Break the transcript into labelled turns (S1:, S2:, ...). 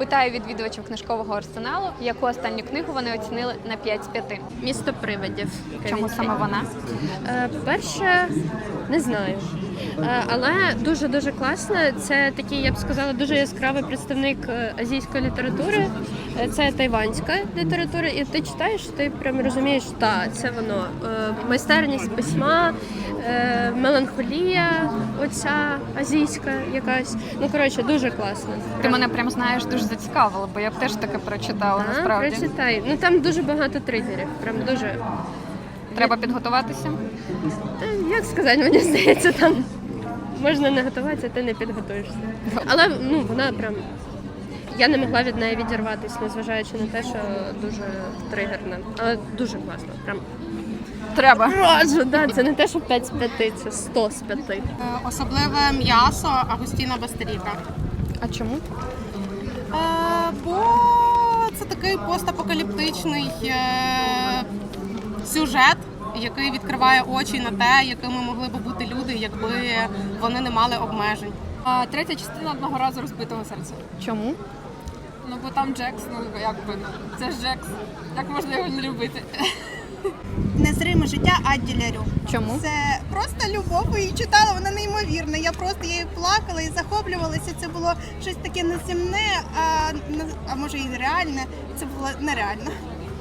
S1: Питаю відвідувачів книжкового арсеналу, яку останню книгу вони оцінили на 5 з 5.
S2: Місто привидів.
S1: Чому саме вона?
S2: Е, Перше, не знаю. Е, Але дуже дуже класно. Це такий, я б сказала, дуже яскравий представник е, азійської літератури. Це тайванська література, і ти читаєш, ти прям розумієш, так, це воно. Майстерність письма, меланхолія, оця азійська якась. Ну коротше, дуже класно.
S1: Ти мене прям знаєш дуже зацікавила, бо я б теж таке прочитала
S2: Так,
S1: насправді.
S2: прочитай. Ну там дуже багато тригерів. Прям дуже.
S1: Треба підготуватися.
S2: Та, Як сказати, мені здається, там можна не готуватися, ти не підготуєшся. Але ну вона прям. Я не могла від неї відірватися, незважаючи на те, що дуже тригерна. Але дуже класно. Прям
S1: Треба.
S2: раджу, да, це не те, що 5 з 5, це 100 з 5.
S3: Е, Особливе м'ясо Агустіна Бастеріка.
S1: А чому?
S3: Е, бо це такий постапокаліптичний е, сюжет, який відкриває очі на те, якими могли б бути люди, якби вони не мали обмежень.
S4: А третя частина одного разу розбитого серця.
S1: Чому?
S4: Ну бо там Джекс, ну якби це ж Джекс. Як можна його не любити?
S5: Незриме життя Адді Лярю.
S1: Чому?
S5: Це просто любов, і читала, вона неймовірна. Я просто її плакала і захоплювалася. Це було щось таке неземне, а, а може і реальне. Це було нереально.